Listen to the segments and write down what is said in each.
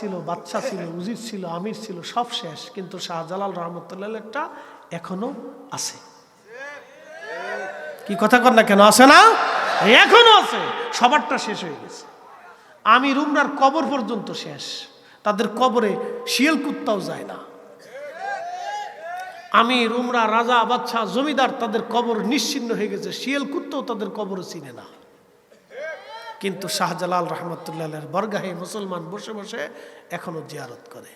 ছিল, বাচ্চা ছিল, উজির ছিল, আমির ছিল, সব শেষ। কিন্তু শাহজালাল রহমতুল্লাহটা এখনও আছে। কি কথা কর না কেন? আছে না? এখনও আছে। সবারটা শেষ হয়ে গেছে। আমি রুমরার কবর পর্যন্ত শেষ। তাদের কবরে শিয়াল কুত্তাও যায় না। আমি রুমরা রাজা বাচ্চা জমিদার তাদের কবর নিশ্চিন্ন হয়ে গেছে। শিয়াল কুত্তাও তাদের কবর চিনে না। কিন্তু শাহজালাল রহমতুল্লাহের বরগাহে মুসলমান বসে বসে এখনও জিয়ারত করে।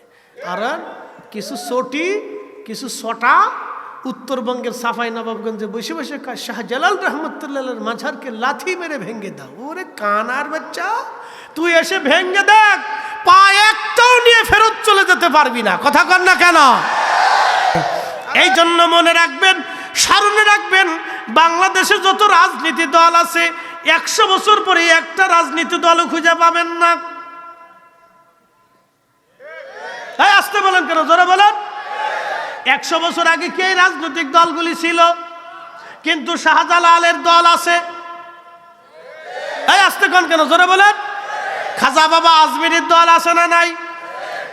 আর কিছু চটি, কিছু ছটা উত্তরবঙ্গের সাফাই নবাবগঞ্জে বসে বসে শাহজালাল রহমতুল্লাহের মাঝারকে লাথি মেরে ভেঙে দাও। ওরে কানার বাচ্চা, তুই এসে ভেঙে দেখ, পা একটাও নিয়ে ফেরত চলে যেতে পারবি না। কথা কর না কেন? এই জন্য মনে রাখবেন, স্মরণে রাখবেন, বাংলাদেশে যত রাজনীতি দল আছে একশো বছর পরে একটা রাজনীতি দলও খুঁজে পাবেন না। এই, আসতে বলেন কেন? জোরে বলেন। একশো বছর আগে কে রাজনৈতিক দলগুলি ছিল? কিন্তু শাহজালালের দল আছে। এই, আসতে কোন কেন? জোরে বলেন। খাজা বাবা আজমিরের দল আছে না নাই?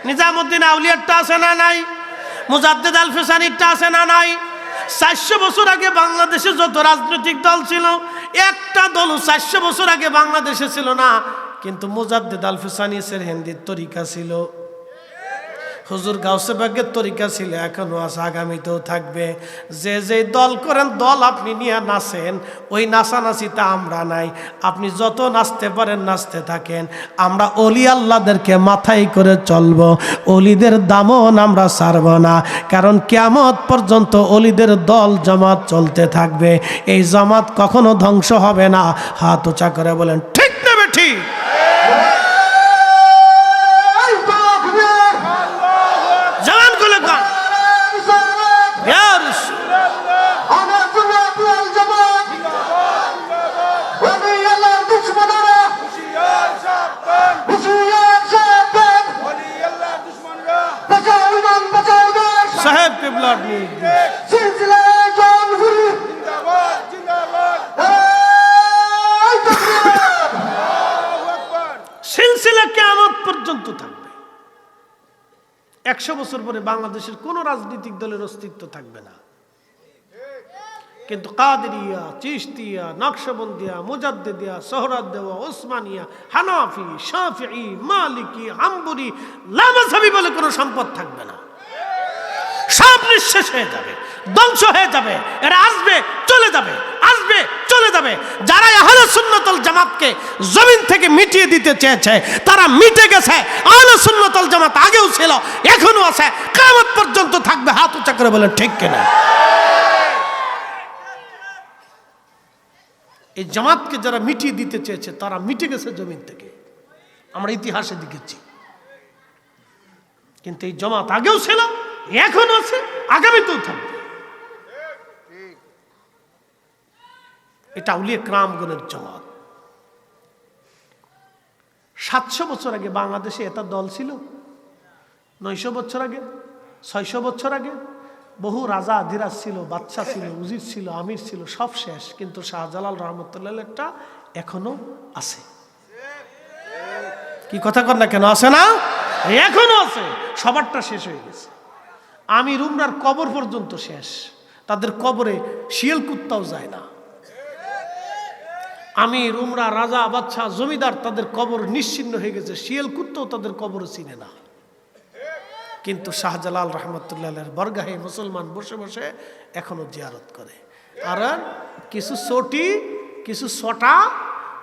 নিজামুদ্দিন আউলিয়ারটা আছে না নাই? মুজাদ্দেদ আল ফেসানিরটা আছে না নাই? চারশো বছর আগে বাংলাদেশে যত রাজনৈতিক দল ছিল, একটা দল চারশো বছর আগে বাংলাদেশে ছিল না। কিন্তু মোজাদ্দেদ আলফুসানিসের হিন্দির তরিকা ছিল। হুজুর গাউসে বাগের তরিকা ছিল, এখনও আছে আগামীতেও থাকবে। যে যে দল করেন, দল আপনি নিয়ে নাচেন, ওই নাচানাচিতে আমরা নাই। আপনি যত নাচতে পারেন, নাচতে থাকেন। আমরা অলি আল্লাহদেরকে মাথায় করে চলব। অলিদের দামন আমরা ছাড়ব না। কারণ কেমত পর্যন্ত অলিদের দল জামাত চলতে থাকবে। এই জামাত কখনো ধ্বংস হবে না। হাত উঁচা করে বলেন সাহেব কেবলার সিলসিলা কেমন পর্যন্ত থাকবে। একশো বছর পরে বাংলাদেশের কোন রাজনৈতিক দলের অস্তিত্ব থাকবে না। কিন্তু কাদেরিয়া চিস্তিয়া নকশবন্দিয়া মুজাদ্দিদিয়া সোহরাদ দেওয়া ওসমানিয়া হানাফি শাফি মালিকি হাম্বুরি লামাসাবি বলে কোনো সম্পদ থাকবে না। সব নিঃশেষ হয়ে যাবে, ধ্বংস হয়ে যাবে, এরা আসবে, চলে যাবে, আসবে, চলে যাবে। যারা আহলে সুন্নতল জামাতকে জমিন থেকে মিটিয়ে দিতে চেয়েছে, তারা মিটে গেছে। আহলে সুন্নতল জামাত আগেও ছিল এখনও আছে। কামত পর্যন্ত থাকবে, হাত উঁচা করে বলে ঠিক কিনা? এই জামাতকে যারা মিটিয়ে দিতে চেয়েছে, তারা মিটে গেছে জমিন থেকে। আমরা ইতিহাসে দেখেছি। কিন্তু এই জমাত আগেও ছিল এখন আছে আগামীতেও থাকবে। এটা উলিয়ে ক্রামগণের জমাত সাতশো বছর আগে বাংলাদেশে এটা দল ছিল, নয়শো বছর আগে, ছয়শো বছর আগে, বহু রাজা আধিরাজ ছিল বাচ্চা ছিল, উজির ছিল, আমির ছিল, সব শেষ, কিন্তু শাহজালাল রহমতুল্লাহটা এখনও আছে। কি কথা কর না কেন? আছে না? এখনও আছে, সবারটা শেষ হয়ে গেছে। আমি রুমরার কবর পর্যন্ত শেষ। তাদের কবরে শিয়াল কুত্তাও যায় না। আমি রুমরা রাজা বাচ্চা জমিদার তাদের কবর নিশ্চিন্ন হয়ে গেছে। শিয়াল কুত্তাও তাদের কবর চিনে না। কিন্তু শাহজালাল রহমতুল্লাহের বরগাহে মুসলমান বসে বসে এখনও জিয়ারত করে। আর কিছু চটি, কিছু সটা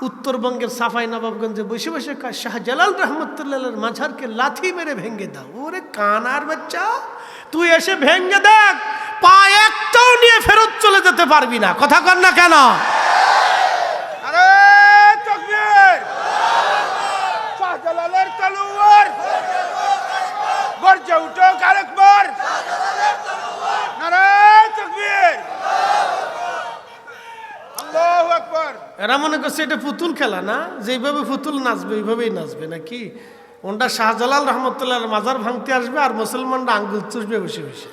উত্তরবঙ্গের সাফাই নবাবগঞ্জে বসে বসে শাহজালাল রহমতুল্লাহের মাঝারকে লাথি মেরে ভেঙে দাও। ওরে কানার বাচ্চা! তুই এসে ভেঙে দেখ পা একটাও নিয়ে ফেরত চলে যেতে পারবি না। কথা কর না কেন? গর্জে উঠো আরেকবার এরা মনে করছে এটা পুতুল খেলা না? যেইভাবে পুতুল নাচবে ওইভাবেই নাচবে নাকি? ওনটা শাহজালাল রহমতুল্লাহ মাজার ভাঙতে আসবে আর মুসলমানরা আঙ্গুল চুষবে বসে বসে।